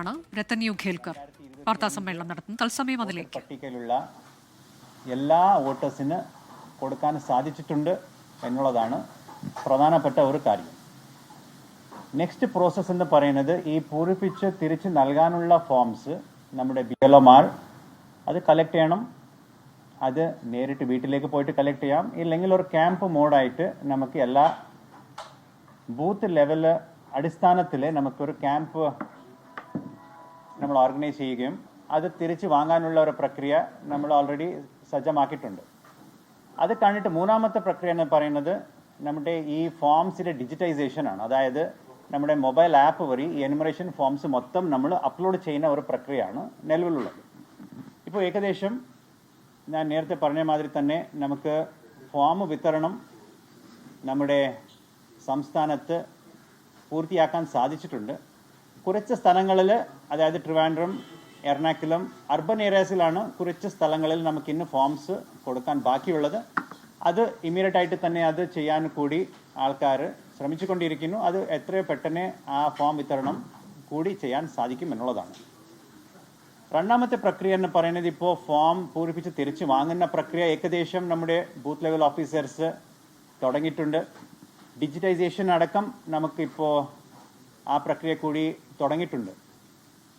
ആണ് രത്തൻ യു ഖേൽക്കർ വാർത്താ സമ്മേളനം നടത്തുന്നത്. തത്സമയം അതിലേക്ക്. പട്ടികയിലുള്ള എല്ലാ വോട്ടേഴ്സിന് കൊടുക്കാൻ സാധിച്ചിട്ടുണ്ട് എന്നുള്ളതാണ് പ്രധാനപ്പെട്ട ഒരു കാര്യം. നെക്സ്റ്റ് പ്രോസസ്സ് എന്ന് പറയുന്നത് ഈ പൂരിപ്പിച്ച് തിരിച്ച് നൽകാനുള്ള ഫോംസ് നമ്മുടെ ബി എൽ അത് കളക്ട് ചെയ്യണം. അത് നേരിട്ട് വീട്ടിലേക്ക് പോയിട്ട് കളക്ട് ചെയ്യാം. ഇല്ലെങ്കിൽ ഒരു ക്യാമ്പ് മോഡായിട്ട് നമുക്ക് എല്ലാ ബൂത്ത് ലെവൽ അടിസ്ഥാനത്തിൽ നമുക്കൊരു ക്യാമ്പ് നമ്മൾ ഓർഗനൈസ് ചെയ്യുകയും അത് തിരിച്ച് വാങ്ങാനുള്ള ഒരു പ്രക്രിയ നമ്മൾ ഓൾറെഡി സജ്ജമാക്കിയിട്ടുണ്ട്. അത് കഴിഞ്ഞിട്ട് മൂന്നാമത്തെ പ്രക്രിയ എന്ന് പറയുന്നത് നമ്മുടെ ഈ ഫോംസിന്റെ ഡിജിറ്റൈസേഷൻ ആണ്. അതായത് നമ്മുടെ മൊബൈൽ ആപ്പ് വഴി ഈ എനുമറേഷൻ ഫോംസ് മൊത്തം നമ്മൾ അപ്ലോഡ് ചെയ്യുന്ന ഒരു പ്രക്രിയയാണ് നിലവിലുള്ളത്. ഇപ്പോൾ ഏകദേശം ഞാൻ നേരത്തെ പറഞ്ഞ മാതിരി തന്നെ നമുക്ക് ഫോം വിതരണം നമ്മുടെ സംസ്ഥാനത്ത് പൂർത്തിയാക്കാൻ സാധിച്ചിട്ടുണ്ട്. കുറച്ച് സ്ഥലങ്ങളിൽ അതായത് ട്രിവാൻഡ്രം എറണാകുളം അർബൻ ഏരിയാസിലാണ് കുറച്ച് സ്ഥലങ്ങളിൽ നമുക്ക് ഇന്ന് ഫോംസ് കൊടുക്കാൻ ബാക്കിയുള്ളത്. അത് ഇമ്മീഡിയറ്റ് ആയിട്ട് തന്നെ അത് ചെയ്യാൻ കൂടി ആൾക്കാർ ശ്രമിച്ചുകൊണ്ടിരിക്കുന്നു. അത് എത്രയോ പെട്ടെന്ന് ആ ഫോം വിതരണം കൂടി ചെയ്യാൻ സാധിക്കും എന്നുള്ളതാണ്. രണ്ടാമത്തെ പ്രക്രിയ എന്ന് പറയുന്നത് ഇപ്പോൾ ഫോം പൂരിപ്പിച്ച് തിരിച്ചു വാങ്ങുന്ന പ്രക്രിയ ഏകദേശം നമ്മുടെ ബൂത്ത് ലെവൽ ഓഫീസേഴ്സ് തുടങ്ങിയിട്ടുണ്ട്. ഡിജിറ്റൈസേഷൻ അടക്കം നമുക്കിപ്പോൾ ആ പ്രക്രിയ കൂടി തുടങ്ങിയിട്ടുണ്ട്.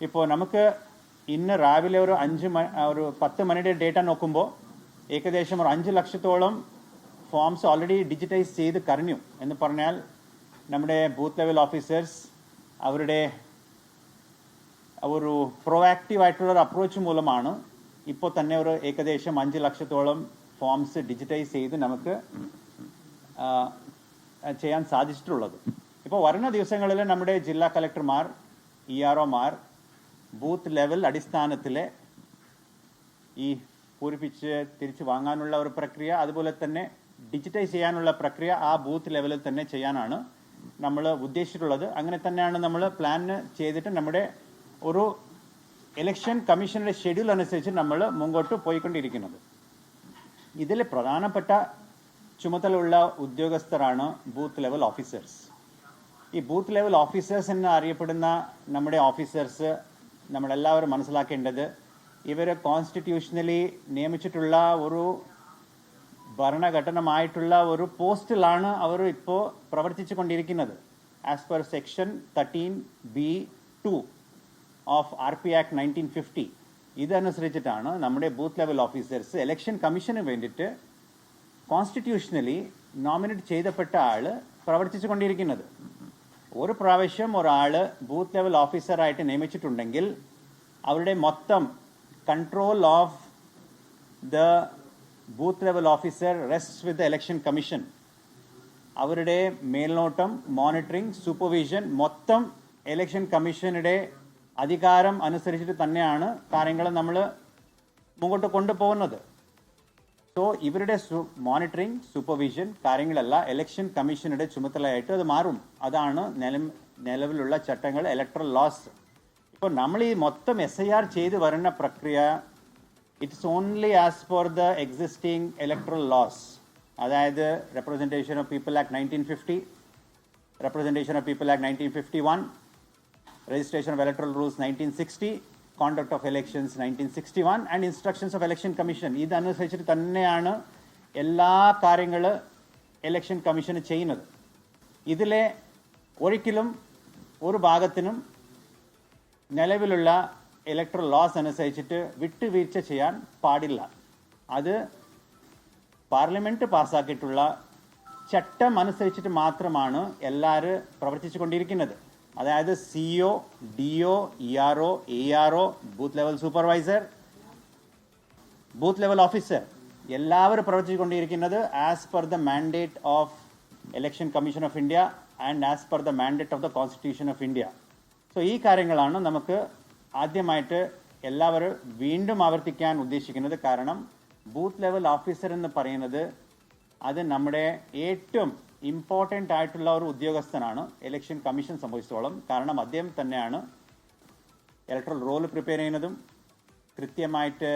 ഇപ്പോൾ നമുക്ക് ഇന്ന് രാവിലെ ഒരു അഞ്ച് ഒരു പത്ത് മണിയുടെ ഡേറ്റ നോക്കുമ്പോൾ ഏകദേശം ഒരു അഞ്ച് ലക്ഷത്തോളം ഫോംസ് ഓൾറെഡി ഡിജിറ്റൈസ് ചെയ്ത് കഴിഞ്ഞു എന്ന് പറഞ്ഞാൽ നമ്മുടെ ബൂത്ത് ലെവൽ ഓഫീസേഴ്സ് അവരുടെ ഒരു പ്രൊവാക്റ്റീവ് ആയിട്ടുള്ള ഒരു അപ്രോച്ച് മൂലമാണ് ഇപ്പോൾ തന്നെ ഒരു ഏകദേശം അഞ്ച് ലക്ഷത്തോളം ഫോംസ് ഡിജിറ്റൈസ് ചെയ്ത് നമുക്ക് ചെയ്യാൻ സാധിച്ചിട്ടുള്ളത്. ഇപ്പോൾ വരുന്ന ദിവസങ്ങളിൽ നമ്മുടെ ജില്ലാ കളക്ടർമാർ ഇ ആർ ഒമാർ ബൂത്ത് ലെവൽ അടിസ്ഥാനത്തിലെ ഈ പൂരിപ്പിച്ച് തിരിച്ചു വാങ്ങാനുള്ള ഒരു പ്രക്രിയ അതുപോലെ തന്നെ ഡിജിറ്റൈസ് ചെയ്യാനുള്ള പ്രക്രിയ ആ ബൂത്ത് ലെവലിൽ തന്നെ ചെയ്യാനാണ് നമ്മൾ ഉദ്ദേശിച്ചിട്ടുള്ളത്. അങ്ങനെ തന്നെയാണ് നമ്മൾ പ്ലാൻ ചെയ്തിട്ട് നമ്മുടെ ഒരു ഇലക്ഷൻ കമ്മീഷന്റെ ഷെഡ്യൂൾ അനുസരിച്ച് നമ്മൾ മുമ്പോട്ട് പോയിക്കൊണ്ടിരിക്കുന്നത്. ഇതിൽ പ്രധാനപ്പെട്ട ചുമതലയുള്ള ഉദ്യോഗസ്ഥരാണ് ബൂത്ത് ലെവൽ ഓഫീസേഴ്സ് ഈ ബൂത്ത് ലെവൽ ഓഫീസേഴ്സ് എന്ന് അറിയപ്പെടുന്ന നമ്മുടെ ഓഫീസേഴ്സ് നമ്മളെല്ലാവരും മനസ്സിലാക്കേണ്ടത് ഇവർ കോൺസ്റ്റിറ്റ്യൂഷനലി നിയമിച്ചിട്ടുള്ള ഒരു ഭരണഘടനമായിട്ടുള്ള ഒരു പോസ്റ്റിലാണ് അവർ ഇപ്പോൾ പ്രവർത്തിച്ചു കൊണ്ടിരിക്കുന്നത് as per section thirteen B two of R P act nineteen fifty ഇതനുസരിച്ചിട്ടാണ് നമ്മുടെ ബൂത്ത് ലെവൽ ഓഫീസേഴ്സ് ഇലക്ഷൻ കമ്മീഷന് വേണ്ടിയിട്ട് കോൺസ്റ്റിറ്റ്യൂഷനലി നോമിനേറ്റ് ചെയ്തപ്പെട്ട ആൾ പ്രവർത്തിച്ചു കൊണ്ടിരിക്കുന്നത് ഒരു പ്രാവശ്യം ഒരാൾ ബൂത്ത് ലെവൽ ഓഫീസറായിട്ട് നിയമിച്ചിട്ടുണ്ടെങ്കിൽ അവരുടെ മൊത്തം control of the booth level officer rest with election commission. അവരുടെ മേൽനോട്ടം മോണിറ്ററിംഗ് സൂപ്പർവിഷൻ മൊത്തം ഇലക്ഷൻ കമ്മീഷനുടെ അധികാരം അനുസരിച്ചിട്ട് തന്നെയാണ് കാര്യങ്ങൾ നമ്മൾ മുമ്പോട്ട് കൊണ്ടുപോകുന്നത്. സോ ഇവരുടെ മോണിറ്ററിംഗ് സൂപ്പർവിഷൻ കാര്യങ്ങളല്ല ഇലക്ഷൻ കമ്മീഷനുടെ ചുമതലയായിട്ട് അത് മാറും. അതാണ് നില നിലവിലുള്ള ചട്ടങ്ങൾ ഇലക്ട്രൽ ലോസ് ഇപ്പോൾ നമ്മൾ ഈ മൊത്തം എസ് ഐ ആർ ചെയ്ത് വരുന്ന പ്രക്രിയ it's only as for the existing electoral laws അതായത് representation of people act nineteen fifty representation of people act nineteen fifty one registration of electoral rules 1960 conduct of elections 1961 and instructions of election commission. ഇതനുസരിച്ചിട്ട് തന്നെയാണ് എല്ലാ കാര്യങ്ങൾ election commission ചെയ്യുന്നത്. ഇതിലെ ഒരിക്കലും ഒരു ഭാഗത്തിനും നിലവിലുള്ള ഇലക്ട്രൽ ലോസ് അനുസരിച്ചിട്ട് വിട്ടുവീഴ്ച ചെയ്യാൻ പാടില്ല. അത് പാർലമെന്റ് പാസ്സാക്കിയിട്ടുള്ള ചട്ടം അനുസരിച്ചിട്ട് മാത്രമാണ് എല്ലാവരും പ്രവർത്തിച്ചു കൊണ്ടിരിക്കുന്നത് അതായത് C O D O E R O A R O booth level supervisor booth level officer എല്ലാവരും പ്രവർത്തിച്ചുകൊണ്ടിരിക്കുന്നത് as per the mandate of election commission of India and as per the mandate of the constitution of India so ഈ കാര്യങ്ങളാണ് നമുക്ക് ആദ്യമായിട്ട് എല്ലാവരും വീണ്ടും ആവർത്തിക്കാൻ ഉദ്ദേശിക്കുന്നത്. കാരണം ബൂത്ത് ലെവൽ ഓഫീസർ എന്ന് പറയുന്നത് അത് നമ്മുടെ ഏറ്റവും ഇമ്പോർട്ടന്റ് ആയിട്ടുള്ള ഒരു ഉദ്യോഗസ്ഥനാണ്. ഇലക്ഷൻ കമ്മീഷൻ സംബന്ധിച്ചിടത്തോളം. കാരണം അദ്ദേഹം തന്നെയാണ് ഇലക്ട്രൽ റോൾ പ്രിപ്പയർ ചെയ്യുന്നതും കൃത്യമായിട്ട്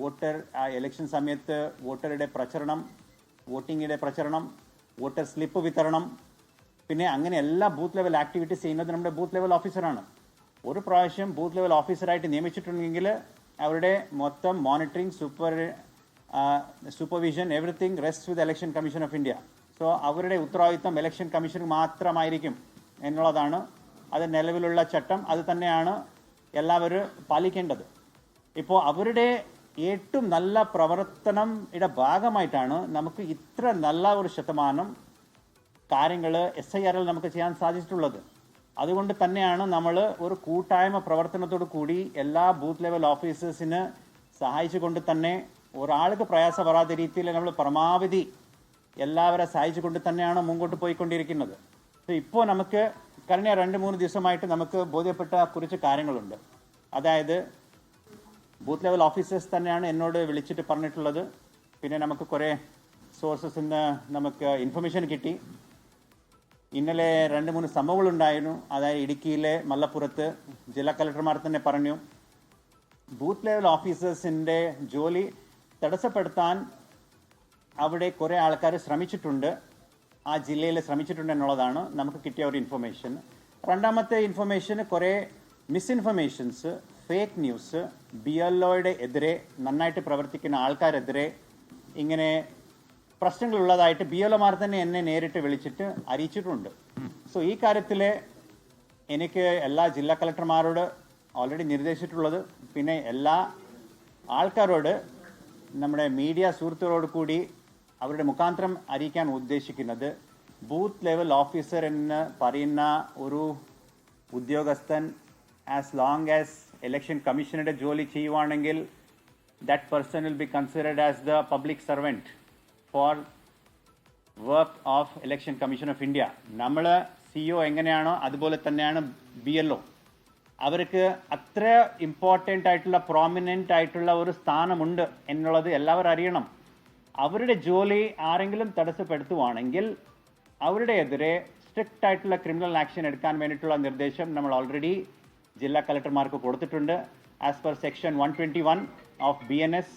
വോട്ടർ ആ ഇലക്ഷൻ സമയത്ത് വോട്ടറുടെ പ്രചരണം വോട്ടിങ്ങിന്റെ പ്രചരണം വോട്ടർ സ്ലിപ്പ് വിതരണം പിന്നെ അങ്ങനെ എല്ലാ ബൂത്ത് ലെവൽ ആക്ടിവിറ്റീസ് ചെയ്യുന്നത് നമ്മുടെ ബൂത്ത് ലെവൽ ഓഫീസറാണ് ഒരു പ്രാവശ്യം ബൂത്ത് ലെവൽ ഓഫീസറായിട്ട് നിയമിച്ചിട്ടുണ്ടെങ്കിൽ അവരുടെ മൊത്തം monitoring super supervision everything rest with election commission of India so അവരുടെ ഉത്തരവാദിത്തം ഇലക്ഷൻ കമ്മീഷന് മാത്രമായിരിക്കും എന്നുള്ളതാണ്. അത് നിലവിലുള്ള ചട്ടം. അത് തന്നെയാണ് എല്ലാവരും പാലിക്കേണ്ടത്. ഇപ്പോൾ അവരുടെ ഏറ്റവും നല്ല പ്രവർത്തനം ഇട ഭാഗമായിട്ടാണ് നമുക്ക് ഇത്ര നല്ല ഒരു ശതമാനം കാര്യങ്ങൾ എസ് ഐ ആറിൽ നമുക്ക് ചെയ്യാൻ സാധിച്ചിട്ടുള്ളത്. അതുകൊണ്ട് തന്നെയാണ് നമ്മൾ ഒരു കൂട്ടായ്മ പ്രവർത്തനത്തോടു കൂടി എല്ലാ ബൂത്ത് ലെവൽ ഓഫീസേഴ്സിന് സഹായിച്ചുകൊണ്ട് തന്നെ ഒരാൾക്ക് പ്രയാസം വരാത്ത രീതിയിൽ നമ്മൾ പരമാവധി എല്ലാവരെ സഹായിച്ചുകൊണ്ട് തന്നെയാണ് മുമ്പോട്ട് പോയിക്കൊണ്ടിരിക്കുന്നത്. ഇപ്പോൾ നമുക്ക് കഴിഞ്ഞ രണ്ട് മൂന്ന് ദിവസമായിട്ട് നമുക്ക് ബോധ്യപ്പെട്ട കുറച്ച് കാര്യങ്ങളുണ്ട്. അതായത് ബൂത്ത് ലെവൽ ഓഫീസേഴ്സ് തന്നെയാണ് എന്നോട് വിളിച്ചിട്ട് പറഞ്ഞിട്ടുള്ളത്. പിന്നെ നമുക്ക് കുറേ സോഴ്സസ് നിന്ന് നമുക്ക് ഇൻഫർമേഷൻ കിട്ടി. ഇന്നലെ രണ്ട് മൂന്ന് സംഭവങ്ങളുണ്ടായിരുന്നു. അതായത് ഇടുക്കിയിലെ മല്ലപ്പുറത്ത് ജില്ലാ കലക്ടർമാർ തന്നെ പറഞ്ഞു ബൂത്ത് ലെവൽ ഓഫീസേഴ്സിന്റെ ജോലി തടസ്സപ്പെടുത്താൻ അവിടെ കുറേ ആൾക്കാർ ശ്രമിച്ചിട്ടുണ്ട്. ആ ജില്ലയിൽ ശ്രമിച്ചിട്ടുണ്ട് എന്നുള്ളതാണ് നമുക്ക് കിട്ടിയ ഒരു ഇൻഫർമേഷൻ രണ്ടാമത്തെ ഇൻഫർമേഷൻ കുറേ misinformations fake news B L ഒയുടെ എതിരെ നന്നായിട്ട് പ്രവർത്തിക്കുന്ന ആൾക്കാരെതിരെ ഇങ്ങനെ പ്രശ്നങ്ങളുള്ളതായിട്ട് ബി എൽ തന്നെ എന്നെ നേരിട്ട് വിളിച്ചിട്ട് അറിയിച്ചിട്ടുണ്ട്. സോ ഈ കാര്യത്തിൽ എനിക്ക് എല്ലാ ജില്ലാ കളക്ടർമാരോട് ഓൾറെഡി നിർദ്ദേശിച്ചിട്ടുള്ളത്. പിന്നെ എല്ലാ ആൾക്കാരോട് നമ്മുടെ മീഡിയ സുഹൃത്തുക്കളോട് കൂടി അവരുടെ മുഖാന്തരം അറിയിക്കാൻ ഉദ്ദേശിക്കുന്നത് ബൂത്ത് ലെവൽ ഓഫീസർ എന്ന് പറയുന്ന ഒരു ഉദ്യോഗസ്ഥൻ ആസ് ലോങ് ആസ് ഇലക്ഷൻ കമ്മീഷനുടെ ജോലി ചെയ്യുവാണെങ്കിൽ that person will be considered as the public servant for work of election commission of India നമ്മൾ സി ഒ എങ്ങനെയാണോ അതുപോലെ തന്നെയാണ് ബി എൽ ഒ അവർക്ക് അത്ര ഇമ്പോർട്ടന്റ് ആയിട്ടുള്ള പ്രോമിനന്റ് ആയിട്ടുള്ള ഒരു സ്ഥാനമുണ്ട് എന്നുള്ളത് എല്ലാവരും അറിയണം. അവരുടെ ജോലി ആരെങ്കിലും തടസ്സപ്പെടുത്തുവാണെങ്കിൽ അവരുടെ എതിരെ സ്ട്രിക്റ്റ് ആയിട്ടുള്ള ക്രിമിനൽ ആക്ഷൻ എടുക്കാൻ വേണ്ടിയിട്ടുള്ള നിർദ്ദേശം നമ്മൾ ഓൾറെഡി ജില്ലാ കളക്ടർമാർക്ക് കൊടുത്തിട്ടുണ്ട്. As per section one twenty one of B N S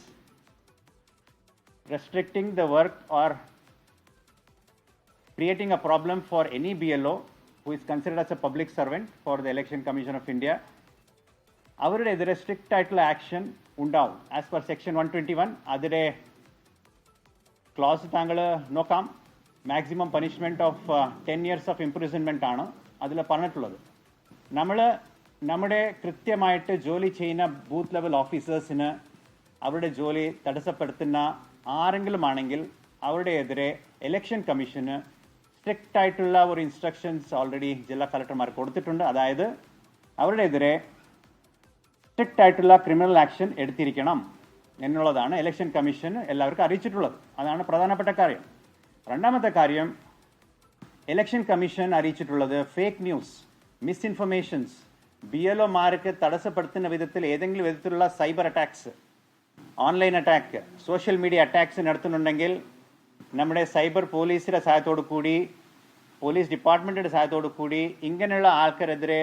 work or creating a creating a problem for any BLO who is considered as a public servant for the Election Commission of India, അവരുടെ എതിരെ strict ആയിട്ടുള്ള action ഉണ്ടാവും. As per section one twenty one അതിലെ clause താങ്കൾ നോക്കാം. Maximum punishment of ten years of imprisonment ആണ് അതിൽ പറഞ്ഞിട്ടുള്ളത്. നമ്മൾ നമ്മുടെ കൃത്യമായിട്ട് ജോലി ചെയ്യുന്ന ബൂത്ത് ലെവൽ ഓഫീസേഴ്സിന് അവരുടെ ജോലി തടസ്സപ്പെടുത്തുന്ന ആരെങ്കിലും ആണെങ്കിൽ അവരുടെ എതിരെ ഇലക്ഷൻ കമ്മീഷന് സ്ട്രിക്റ്റ് ആയിട്ടുള്ള ഒരു ഇൻസ്ട്രക്ഷൻസ് ഓൾറെഡി ജില്ലാ കളക്ടർമാർ കൊടുത്തിട്ടുണ്ട്. അതായത് അവരുടെ എതിരെ സ്ട്രിക്റ്റ് ആയിട്ടുള്ള ക്രിമിനൽ ആക്ഷൻ എടുത്തിരിക്കണം. എന്നുള്ളതാണ് ഇലക്ഷൻ കമ്മീഷൻ എല്ലാവർക്കും അറിയിച്ചിട്ടുള്ളത്. അതാണ് പ്രധാനപ്പെട്ട കാര്യം. രണ്ടാമത്തെ കാര്യം ഇലക്ഷൻ കമ്മീഷൻ അറിയിച്ചിട്ടുള്ളത് fake news misinformations B L ഒമാർക്ക് തടസ്സപ്പെടുത്തുന്ന വിധത്തിൽ ഏതെങ്കിലും വിധത്തിലുള്ള cyber attacks online attack social media attacks നടത്തുന്നുണ്ടെങ്കിൽ നമ്മുടെ സൈബർ പോലീസിന്റെ സഹായത്തോടു കൂടി പോലീസ് ഡിപ്പാർട്ട്മെന്റിന്റെ സഹായത്തോടു കൂടി ഇങ്ങനെയുള്ള ആൾക്കാരെതിരെ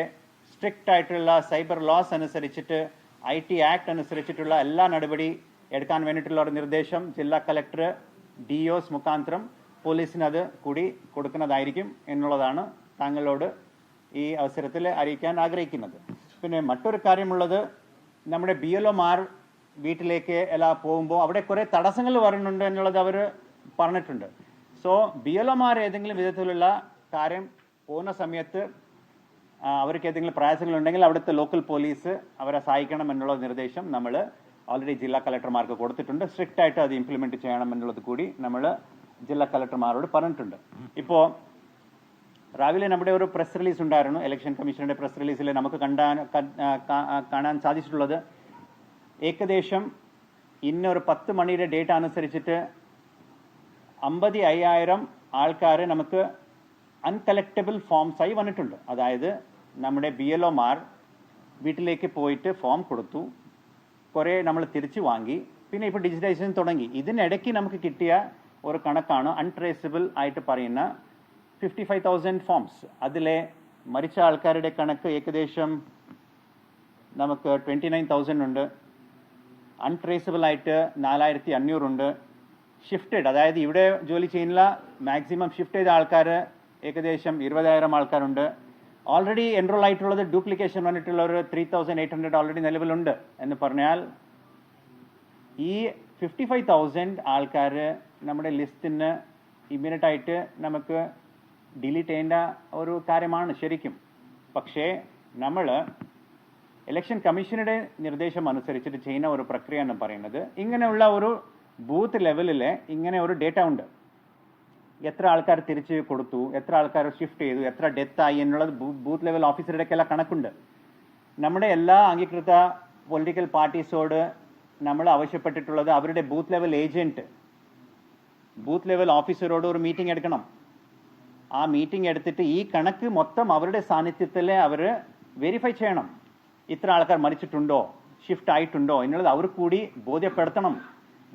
സ്ട്രിക്റ്റ് ആയിട്ടുള്ള സൈബർ ലോസ് അനുസരിച്ചിട്ട് ഐ ടി ആക്ട് അനുസരിച്ചിട്ടുള്ള എല്ലാ നടപടി എടുക്കാൻ വേണ്ടിയിട്ടുള്ള ഒരു നിർദ്ദേശം ജില്ലാ കളക്ടർ ഡി ഒസ് മുഖാന്തരം പോലീസിനത് കൂടി കൊടുക്കുന്നതായിരിക്കും എന്നുള്ളതാണ് താങ്കളോട് ഈ അവസരത്തിൽ അറിയിക്കാൻ ആഗ്രഹിക്കുന്നത്. പിന്നെ മറ്റൊരു കാര്യമുള്ളത് നമ്മുടെ ബി എൽ ഒമാർ വീട്ടിലേക്ക് എല്ലാം പോകുമ്പോൾ അവിടെ കുറേ തടസ്സങ്ങൾ വരുന്നുണ്ട് എന്നുള്ളത് അവർ പറഞ്ഞിട്ടുണ്ട്. സോ ബി എൽ ഒമാർ ഏതെങ്കിലും വിധത്തിലുള്ള കാര്യം പോകുന്ന സമയത്ത് അവർക്ക് ഏതെങ്കിലും പ്രയാസങ്ങളുണ്ടെങ്കിൽ അവിടുത്തെ ലോക്കൽ പോലീസ് അവരെ സഹായിക്കണം എന്നുള്ള നിർദ്ദേശം നമ്മൾ ഓൾറെഡി ജില്ലാ കളക്ടർമാർക്ക് കൊടുത്തിട്ടുണ്ട്. സ്ട്രിക്റ്റ് ആയിട്ട് അത് ഇംപ്ലിമെന്റ് ചെയ്യണം എന്നുള്ളത് കൂടി നമ്മൾ ജില്ലാ കളക്ടർമാരോട് പറഞ്ഞിട്ടുണ്ട്. ഇപ്പോൾ രാവിലെ നമ്മുടെ ഒരു പ്രസ് റിലീസ് ഉണ്ടായിരുന്നു. ഇലക്ഷൻ കമ്മീഷനുടെ പ്രസ് റിലീസിൽ നമുക്ക് കണ്ടാൻ കാണാൻ സാധിച്ചിട്ടുള്ളത് ഏകദേശം ഇന്നൊരു പത്ത് മണിയുടെ ഡേറ്റ അനുസരിച്ചിട്ട് അമ്പതി അയ്യായിരം ആൾക്കാർ നമുക്ക് അൺകലക്റ്റബിൾ ഫോംസ് ആയി വന്നിട്ടുണ്ട്. അതായത് നമ്മുടെ ബി എൽ ഒമാർ വീട്ടിലേക്ക് പോയിട്ട് ഫോം കൊടുത്തു. കുറേ നമ്മൾ തിരിച്ചു വാങ്ങി. പിന്നെ ഇപ്പോൾ ഡിജിറ്റൈസേഷൻ തുടങ്ങി. ഇതിനിടയ്ക്ക് നമുക്ക് കിട്ടിയ ഒരു കണക്കാണ് അൺട്രേസബിൾ ആയിട്ട് പറയുന്ന ഫിഫ്റ്റി ഫൈവ് തൗസൻഡ് ഫോംസ് അതിലെ മരിച്ച ആൾക്കാരുടെ കണക്ക് ഏകദേശം നമുക്ക് ട്വന്റി നയൻ തൗസൻഡ് ഉണ്ട്. അൺട്രേസബിൾ ആയിട്ട് നാലായിരത്തി അഞ്ഞൂറുണ്ട് ഷിഫ്റ്റഡ് അതായത് ഇവിടെ ജോലി ചെയ്യുന്ന മാക്സിമം ഷിഫ്റ്റ് ചെയ്ത ആൾക്കാർ ഏകദേശം ഇരുപതായിരം ആൾക്കാരുണ്ട്. ഓൾറെഡി എൻറോൾ ആയിട്ടുള്ളത് ഡ്യൂപ്ലിക്കേഷൻ വന്നിട്ടുള്ള ഒരു three thousand eight hundred already നിലവിലുണ്ട് എന്ന് പറഞ്ഞാൽ ഈ ഫിഫ്റ്റി ഫൈവ് തൗസൻഡ് ആൾക്കാർ നമ്മുടെ ലിസ്റ്റിന് ഇമ്മീഡിയറ്റ് ആയിട്ട് നമുക്ക് ഡിലീറ്റ് ചെയ്യേണ്ട ഒരു കാര്യമാണ് ശരിക്കും. പക്ഷേ നമ്മൾ ഇലക്ഷൻ കമ്മീഷനുടെ നിർദ്ദേശം അനുസരിച്ചിട്ട് ചെയ്യുന്ന ഒരു പ്രക്രിയ എന്ന് പറയുന്നത് ഇങ്ങനെയുള്ള ഒരു ബൂത്ത് ലെവലിൽ ഇങ്ങനെ ഒരു ഡേറ്റ ഉണ്ട്. എത്ര ആൾക്കാർ തിരിച്ച് കൊടുത്തു എത്ര ആൾക്കാർ ഷിഫ്റ്റ് ചെയ്തു എത്ര ഡെത്ത് ആയി എന്നുള്ളത് ബൂത്ത് ലെവൽ ഓഫീസറുടെയൊക്കെല്ലാം കണക്കുണ്ട്. നമ്മുടെ എല്ലാ അംഗീകൃത പൊളിറ്റിക്കൽ പാർട്ടീസോട് നമ്മൾ ആവശ്യപ്പെട്ടിട്ടുള്ളത് അവരുടെ booth level agent booth level ഓഫീസറോട് ഒരു മീറ്റിംഗ് എടുക്കണം. ആ മീറ്റിംഗ് എടുത്തിട്ട് ഈ കണക്ക് മൊത്തം അവരുടെ സാന്നിധ്യത്തിൽ അവർ വെരിഫൈ ചെയ്യണം. ഇത്ര ആൾക്കാർ മരിച്ചിട്ടുണ്ടോ ഷിഫ്റ്റ് ആയിട്ടുണ്ടോ എന്നുള്ളത് അവർ കൂടി ബോധ്യപ്പെടുത്തണം.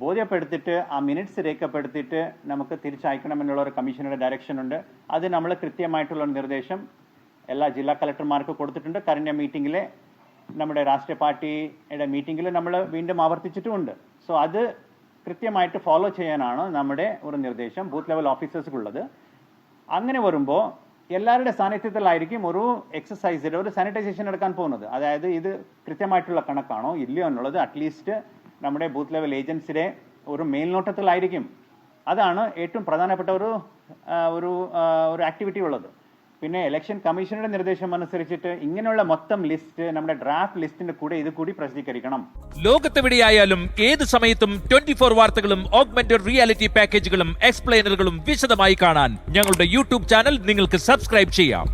ബോധ്യപ്പെടുത്തിയിട്ട് ആ മിനിറ്റ്സ് രേഖപ്പെടുത്തിയിട്ട് നമുക്ക് തിരിച്ചയക്കണമെന്നുള്ള ഒരു കമ്മീഷനുടെ ഡയറക്ഷൻ ഉണ്ട്. അത് നമ്മൾ കൃത്യമായിട്ടുള്ള നിർദ്ദേശം എല്ലാ ജില്ലാ കളക്ടർമാർക്ക് കൊടുത്തിട്ടുണ്ട്. കരണ്യ മീറ്റിംഗിലെ നമ്മുടെ രാഷ്ട്രീയ പാർട്ടിയുടെ മീറ്റിംഗിൽ നമ്മൾ വീണ്ടും ആവർത്തിച്ചിട്ടുമുണ്ട്. സോ അത് കൃത്യമായിട്ട് ഫോളോ ചെയ്യാനാണ് നമ്മുടെ ഒരു നിർദ്ദേശം ബൂത്ത് ലെവൽ ഓഫീസേഴ്സ്ക്കുള്ളത് അങ്ങനെ വരുമ്പോൾ എല്ലാവരുടെ സാന്നിധ്യത്തിലായിരിക്കും ഒരു എക്സസൈസിൽ ഒരു സാനിറ്റൈസേഷൻ എടുക്കാൻ പോകുന്നത്. അതായത് ഇത് കൃത്യമായിട്ടുള്ള കണക്കാണോ ഇല്ലയോ എന്നുള്ളത് അറ്റ്ലീസ്റ്റ് നമ്മുടെ ബൂത്ത് ലെവൽ ഏജൻസിയുടെ ഒരു മേൽനോട്ടത്തിലായിരിക്കും. അതാണ് ഏറ്റവും പ്രധാനപ്പെട്ട ഒരു ഒരു ഒരു ആക്ടിവിറ്റി ഉള്ളത്. പിന്നെ ഇലക്ഷൻ കമ്മീഷനുടെ നിർദ്ദേശം അനുസരിച്ചിട്ട് ഇങ്ങനെയുള്ള മൊത്തം ലിസ്റ്റ് നമ്മുടെ ഡ്രാഫ്റ്റ് ലിസ്റ്റിന്റെ കൂടെ ഇത് കൂടി പ്രസിദ്ധീകരിക്കണം. ലോകത്തെവിടെയായാലും ഏത് സമയത്തും ട്വന്റി ഫോർ വാർത്തകളും ഓഗ്മെന്റഡ് റിയാലിറ്റി പാക്കേജുകളും എക്സ്പ്ലെയിനറുകളും വിശദമായി കാണാൻ ഞങ്ങളുടെ യൂട്യൂബ് ചാനൽ നിങ്ങൾക്ക് സബ്സ്ക്രൈബ് ചെയ്യാം.